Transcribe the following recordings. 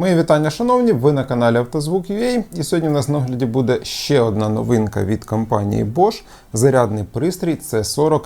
Мої вітання, шановні! Ви на каналі Автозвук.ua і сьогодні у нас на огляді буде ще одна новинка від компанії Bosch. Зарядний пристрій C40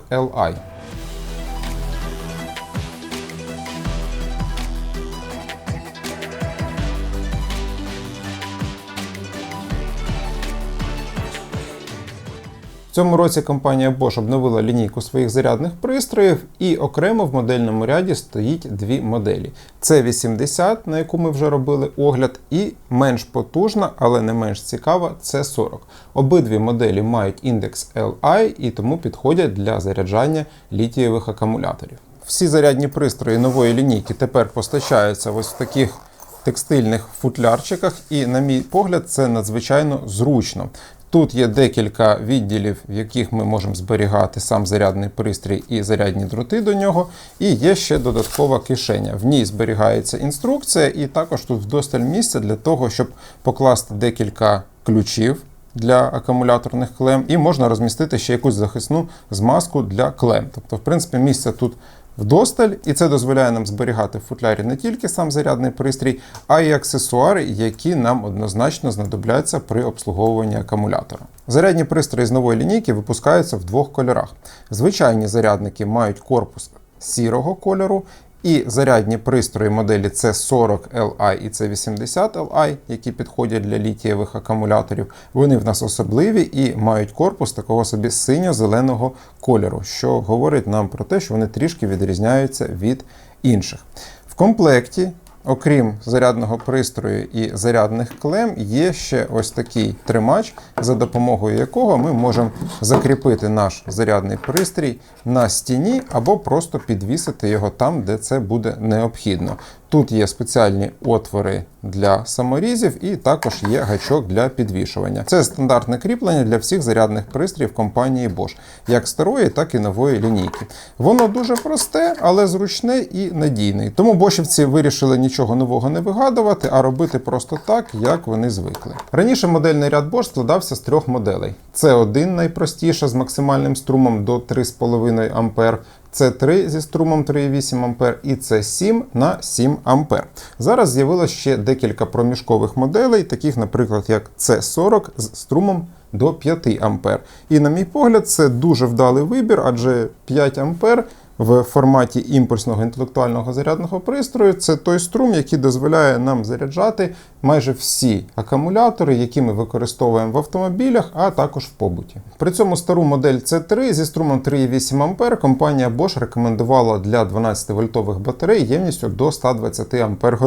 Цьому році компанія Bosch обновила лінійку своїх зарядних пристроїв, і окремо в модельному ряді стоїть дві моделі: це 80, на яку ми вже робили огляд, і менш потужна, але не менш цікава, це 40. Обидві моделі мають індекс LI і тому підходять для заряджання літієвих акумуляторів. Всі зарядні пристрої нової лінійки тепер постачаються ось в таких текстильних футлярчиках, і, на мій погляд, це надзвичайно зручно. Тут є декілька відділів, в яких ми можемо зберігати сам зарядний пристрій і зарядні дроти до нього. І є ще додаткова кишеня. В ній зберігається інструкція, і також тут вдосталь місця для того, щоб покласти декілька ключів для акумуляторних клем, і можна розмістити ще якусь захисну змазку для клем. Тобто, в принципі, місця тут вдосталь, і це дозволяє нам зберігати в футлярі не тільки сам зарядний пристрій, а й аксесуари, які нам однозначно знадобляться при обслуговуванні акумулятора. Зарядні пристрої з нової лінійки випускаються в двох кольорах. Звичайні зарядники мають корпус сірого кольору. І зарядні пристрої моделі C40 Li і C80 Li, які підходять для літієвих акумуляторів, вони в нас особливі і мають корпус такого собі синьо-зеленого кольору, що говорить нам про те, що вони трішки відрізняються від інших. В комплекті Окрім зарядного пристрою і зарядних клем, є ще ось такий тримач, за допомогою якого ми можемо закріпити наш зарядний пристрій на стіні або просто підвісити його там, де це буде необхідно. Тут є спеціальні отвори для саморізів і також є гачок для підвішування. Це стандартне кріплення для всіх зарядних пристроїв компанії Bosch, як старої, так і нової лінійки. Воно дуже просте, але зручне і надійне. Тому бошівці вирішили нічого нового не вигадувати, а робити просто так, як вони звикли. Раніше модельний ряд Bosch складався з трьох моделей: це один найпростіша з максимальним струмом до 3,5 А. С3 зі струмом 3,8 А і це 7 на 7 А. Зараз з'явилось ще декілька проміжкових моделей, таких, наприклад, як С40 з струмом до 5 А. І, на мій погляд, це дуже вдалий вибір, адже 5 А в форматі імпульсного інтелектуального зарядного пристрою це той струм, який дозволяє нам заряджати майже всі акумулятори, які ми використовуємо в автомобілях, а також в побуті. При цьому стару модель C3 зі струмом 3,8 А компанія Bosch рекомендувала для 12-вольтових батарей ємністю до 120 Ах.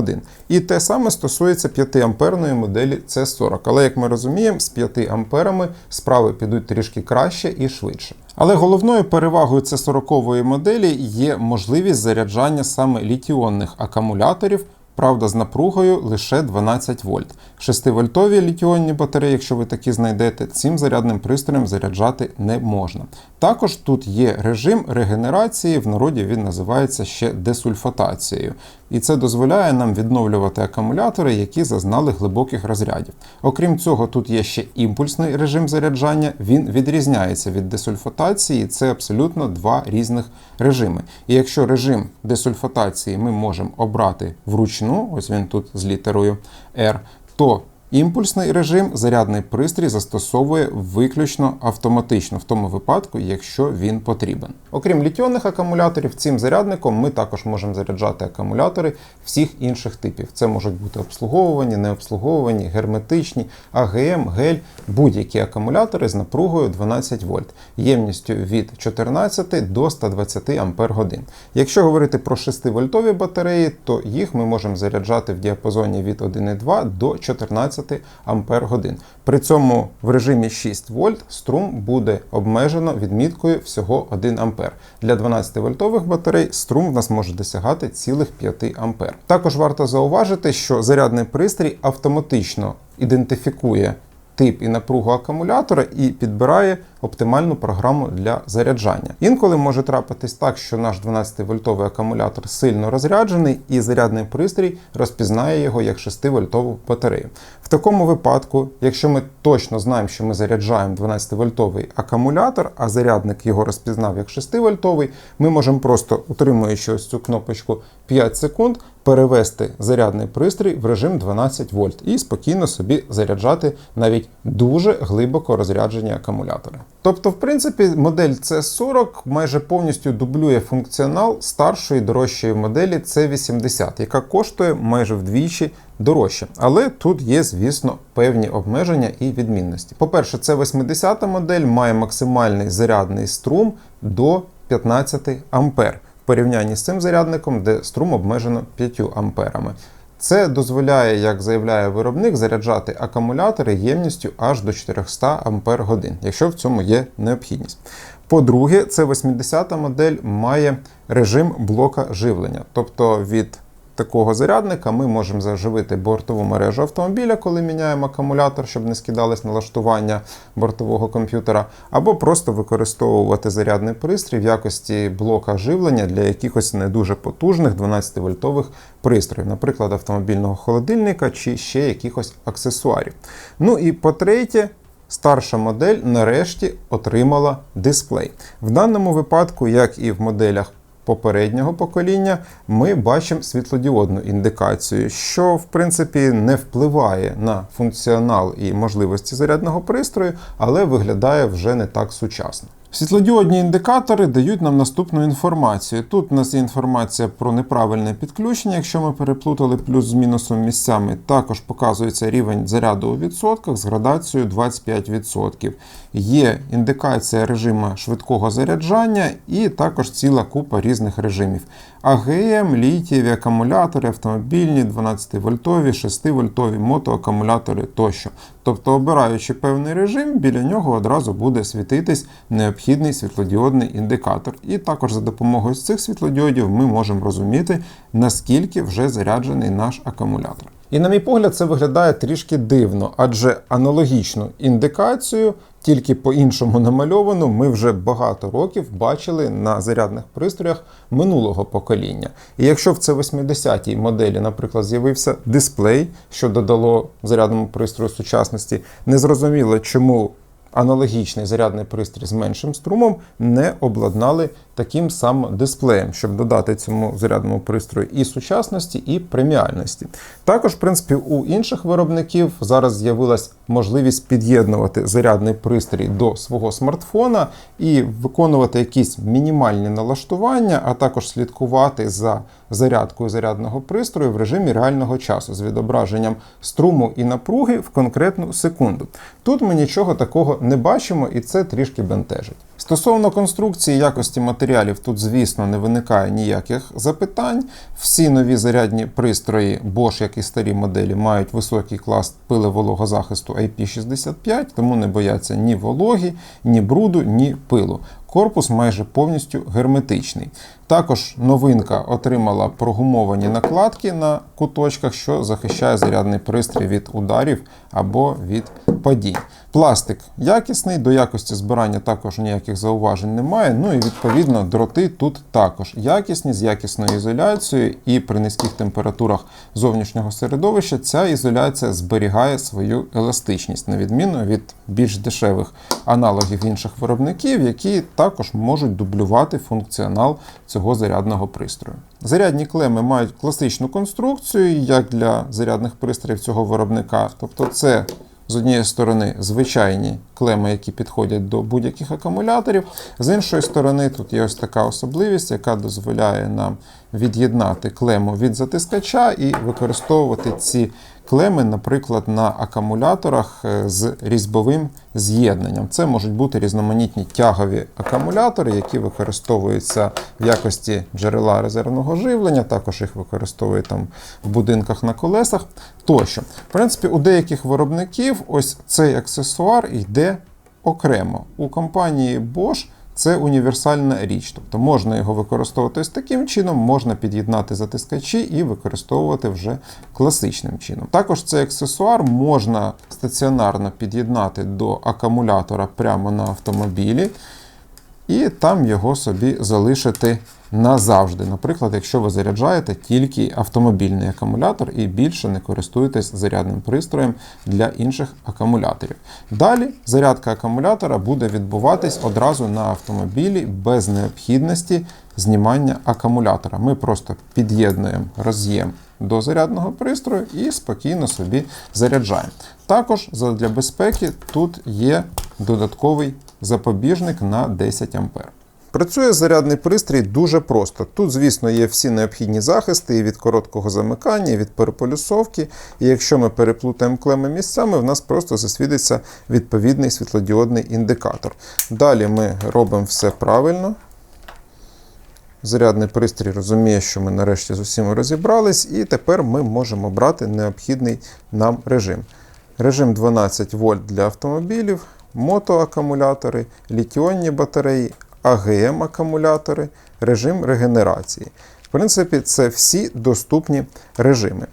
І те саме стосується 5-амперної моделі C40. Але, як ми розуміємо, з 5 амперами справи підуть трішки краще і швидше. Але головною перевагою C40 моделі є можливість заряджання саме літіонних акумуляторів правда, з напругою лише 12 вольт. 6-вольтові літіонні батареї, якщо ви такі знайдете, цим зарядним пристроєм заряджати не можна. Також тут є режим регенерації, в народі він називається ще десульфатацією. І це дозволяє нам відновлювати акумулятори, які зазнали глибоких розрядів. Окрім цього, тут є ще імпульсний режим заряджання, він відрізняється від десульфатації, це абсолютно два різних режими. І якщо режим десульфатації ми можемо обрати вручну, ось він тут з літерою R, то Імпульсний режим зарядний пристрій застосовує виключно автоматично в тому випадку, якщо він потрібен. Окрім літіонних акумуляторів, цим зарядником ми також можемо заряджати акумулятори всіх інших типів. Це можуть бути обслуговувані, необслуговувані, герметичні, АГМ, гель, будь-які акумулятори з напругою 12 вольт, ємністю від 14 до 120 Ампер годин. Якщо говорити про 6-вольтові батареї, то їх ми можемо заряджати в діапазоні від 1,2 до 14 12 Ампер годин. При цьому в режимі 6 вольт струм буде обмежено відміткою всього 1 ампер. Для 12 вольтових батарей струм в нас може досягати цілих 5 ампер. Також варто зауважити, що зарядний пристрій автоматично ідентифікує тип і напругу акумулятора і підбирає оптимальну програму для заряджання. Інколи може трапитись так, що наш 12-вольтовий акумулятор сильно розряджений, і зарядний пристрій розпізнає його як 6-вольтову батарею. В такому випадку, якщо ми точно знаємо, що ми заряджаємо 12-вольтовий акумулятор, а зарядник його розпізнав як 6-вольтовий, ми можемо просто, утримуючи ось цю кнопочку 5 секунд, перевести зарядний пристрій в режим 12 вольт і спокійно собі заряджати навіть дуже глибоко розряджені акумулятори. Тобто, в принципі, модель C40 майже повністю дублює функціонал старшої дорожчої моделі C80, яка коштує майже вдвічі дорожче. Але тут є, звісно, певні обмеження і відмінності. По-перше, це 80 модель має максимальний зарядний струм до 15 ампер в порівнянні з цим зарядником, де струм обмежено 5 амперами. Це дозволяє, як заявляє виробник, заряджати акумулятори ємністю аж до 400 ампер годин, якщо в цьому є необхідність. По-друге, це 80 модель має режим блока живлення, тобто від такого зарядника ми можемо заживити бортову мережу автомобіля, коли міняємо акумулятор, щоб не скидались налаштування бортового комп'ютера, або просто використовувати зарядний пристрій в якості блока живлення для якихось не дуже потужних 12-вольтових пристроїв, наприклад, автомобільного холодильника чи ще якихось аксесуарів. Ну і по-третє, Старша модель нарешті отримала дисплей. В даному випадку, як і в моделях попереднього покоління, ми бачимо світлодіодну індикацію, що в принципі не впливає на функціонал і можливості зарядного пристрою, але виглядає вже не так сучасно. Світлодіодні індикатори дають нам наступну інформацію. Тут у нас є інформація про неправильне підключення, якщо ми переплутали плюс з мінусом місцями. Також показується рівень заряду у відсотках з градацією 25%. Є індикація режиму швидкого заряджання і також ціла купа різних режимів. АГМ, літієві акумулятори, автомобільні, 12-вольтові, 6-вольтові, мотоакумулятори тощо. Тобто, обираючи певний режим, біля нього одразу буде світитись необхідний світлодіодний індикатор. І також за допомогою цих світлодіодів ми можемо розуміти, наскільки вже заряджений наш акумулятор. І, на мій погляд, це виглядає трішки дивно, адже аналогічну індикацію, тільки по-іншому намальовану, ми вже багато років бачили на зарядних пристроях минулого покоління. І якщо в це 80-й моделі, наприклад, з'явився дисплей, що додало зарядному пристрою сучасності, незрозуміло, чому. Аналогічний зарядний пристрій з меншим струмом не обладнали таким самим дисплеєм, щоб додати цьому зарядному пристрою і сучасності, і преміальності. Також, в принципі, у інших виробників зараз з'явилась можливість під'єднувати зарядний пристрій до свого смартфона і виконувати якісь мінімальні налаштування, а також слідкувати за зарядкою зарядного пристрою в режимі реального часу з відображенням струму і напруги в конкретну секунду. Тут ми нічого такого не бачимо, і це трішки бентежить. Стосовно конструкції якості матеріалів, тут, звісно, не виникає ніяких запитань. Всі нові зарядні пристрої Bosch, як і старі моделі, мають високий клас пилевологозахисту IP65, тому не бояться ні вологі, ні бруду, ні пилу. Корпус майже повністю герметичний. Також новинка отримала прогумовані накладки на куточках, що захищає зарядний пристрій від ударів або від падінь. Пластик якісний, до якості збирання також ніяких зауважень немає. Ну і відповідно дроти тут також якісні з якісною ізоляцією, і при низьких температурах зовнішнього середовища ця ізоляція зберігає свою еластичність, на відміну від більш дешевих аналогів інших виробників, які також можуть дублювати функціонал цього зарядного пристрою. Зарядні клеми мають класичну конструкцію, як для зарядних пристроїв цього виробника. Тобто це з однієї сторони звичайні клеми, які підходять до будь-яких акумуляторів. З іншої сторони, тут є ось така особливість, яка дозволяє нам від'єднати клему від затискача і використовувати ці клеми, наприклад, на акумуляторах е, з різьбовим з'єднанням. Це можуть бути різноманітні тягові акумулятори, які використовуються в якості джерела резервного живлення, також їх використовують там в будинках на колесах тощо. В принципі, у деяких виробників ось цей аксесуар йде окремо. У компанії Bosch це універсальна річ, тобто можна його використовувати ось таким чином, можна під'єднати затискачі і використовувати вже класичним чином. Також цей аксесуар можна стаціонарно під'єднати до акумулятора прямо на автомобілі, і там його собі залишити назавжди. Наприклад, якщо ви заряджаєте тільки автомобільний акумулятор і більше не користуєтесь зарядним пристроєм для інших акумуляторів. Далі зарядка акумулятора буде відбуватись одразу на автомобілі без необхідності знімання акумулятора. Ми просто під'єднуємо роз'єм до зарядного пристрою і спокійно собі заряджаємо. Також для безпеки тут є додатковий запобіжник на 10 А. Працює зарядний пристрій дуже просто. Тут, звісно, є всі необхідні захисти і від короткого замикання, і від переполюсовки. І якщо ми переплутаємо клеми місцями, в нас просто засвітиться відповідний світлодіодний індикатор. Далі ми робимо все правильно. Зарядний пристрій розуміє, що ми нарешті з усім розібрались, і тепер ми можемо брати необхідний нам режим. Режим 12 вольт для автомобілів, мотоакумулятори, літіонні батареї, АГМ акумулятори, режим регенерації. В принципі, це всі доступні режими.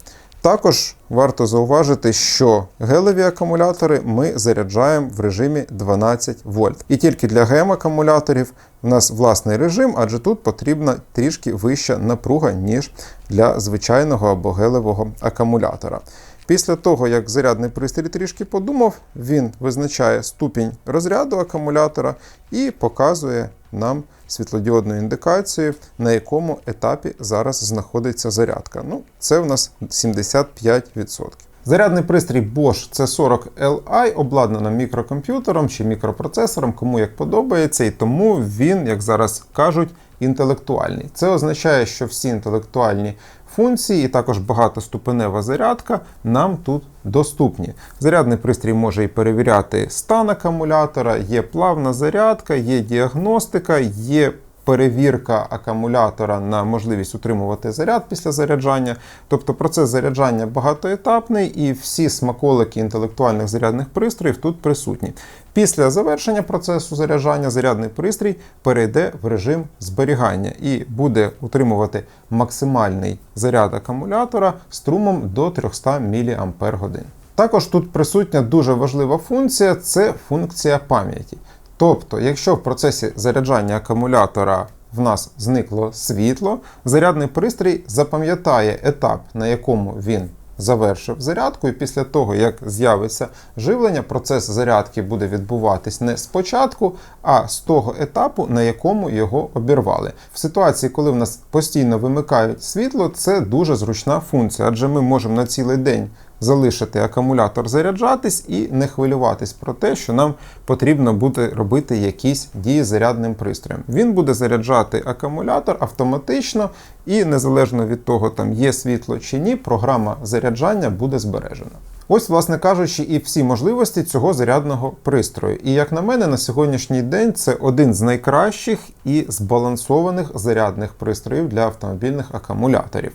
Також варто зауважити, що гелеві акумулятори ми заряджаємо в режимі 12 вольт. І тільки для ГМ-акумуляторів в нас власний режим, адже тут потрібна трішки вища напруга, ніж для звичайного або гелевого акумулятора. Після того, як зарядний пристрій трішки подумав, він визначає ступінь розряду акумулятора і показує нам світлодіодну індикацію, на якому етапі зараз знаходиться зарядка. Ну, Це у нас 75%. Зарядний пристрій Bosch C40Li обладнано мікрокомп'ютером чи мікропроцесором, кому як подобається, і тому він, як зараз кажуть, інтелектуальний. Це означає, що всі інтелектуальні функції і також багатоступенева зарядка нам тут доступні. Зарядний пристрій може і перевіряти стан акумулятора, є плавна зарядка, є діагностика, є перевірка акумулятора на можливість утримувати заряд після заряджання. Тобто процес заряджання багатоетапний і всі смаколики інтелектуальних зарядних пристроїв тут присутні. Після завершення процесу заряджання зарядний пристрій перейде в режим зберігання і буде утримувати максимальний заряд акумулятора струмом до 300 мАч. Також тут присутня дуже важлива функція це функція пам'яті. Тобто, якщо в процесі заряджання акумулятора в нас зникло світло, зарядний пристрій запам'ятає етап, на якому він завершив зарядку, і після того, як з'явиться живлення, процес зарядки буде відбуватись не спочатку, а з того етапу, на якому його обірвали. В ситуації, коли в нас постійно вимикають світло, це дуже зручна функція, адже ми можемо на цілий день залишити акумулятор заряджатись і не хвилюватись про те, що нам потрібно буде робити якісь дії зарядним пристроєм. Він буде заряджати акумулятор автоматично і незалежно від того, там є світло чи ні, програма заряджання буде збережена. Ось, власне кажучи, і всі можливості цього зарядного пристрою. І як на мене, на сьогоднішній день це один з найкращих і збалансованих зарядних пристроїв для автомобільних акумуляторів.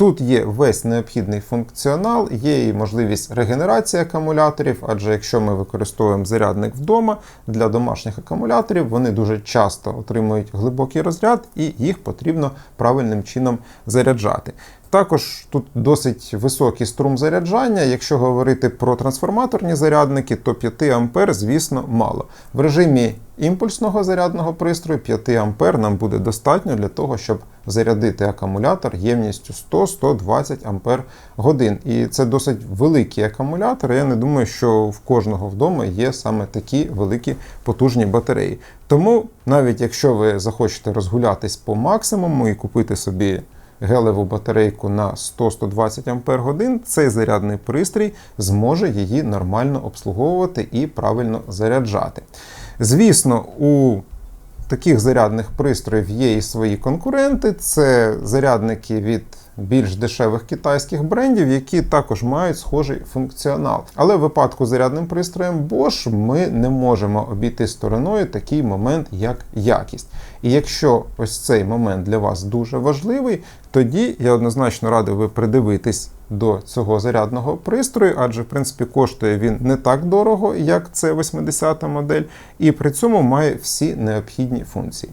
Тут є весь необхідний функціонал, є і можливість регенерації акумуляторів, адже якщо ми використовуємо зарядник вдома для домашніх акумуляторів, вони дуже часто отримують глибокий розряд і їх потрібно правильним чином заряджати. Також тут досить високий струм заряджання. Якщо говорити про трансформаторні зарядники, то 5 А, звісно, мало. В режимі імпульсного зарядного пристрою 5 А нам буде достатньо для того, щоб зарядити акумулятор ємністю 100-120 Ампер годин. І це досить великий акумулятор. Я не думаю, що в кожного вдома є саме такі великі потужні батареї. Тому, навіть якщо ви захочете розгулятись по максимуму і купити собі гелеву батарейку на 100-120 Ах, цей зарядний пристрій зможе її нормально обслуговувати і правильно заряджати. Звісно, у таких зарядних пристроїв є і свої конкуренти. Це зарядники від більш дешевих китайських брендів, які також мають схожий функціонал. Але в випадку з зарядним пристроєм Bosch ми не можемо обійти стороною такий момент, як якість. І якщо ось цей момент для вас дуже важливий, тоді я однозначно радий ви придивитись до цього зарядного пристрою, адже в принципі коштує він не так дорого, як це 80-та модель, і при цьому має всі необхідні функції.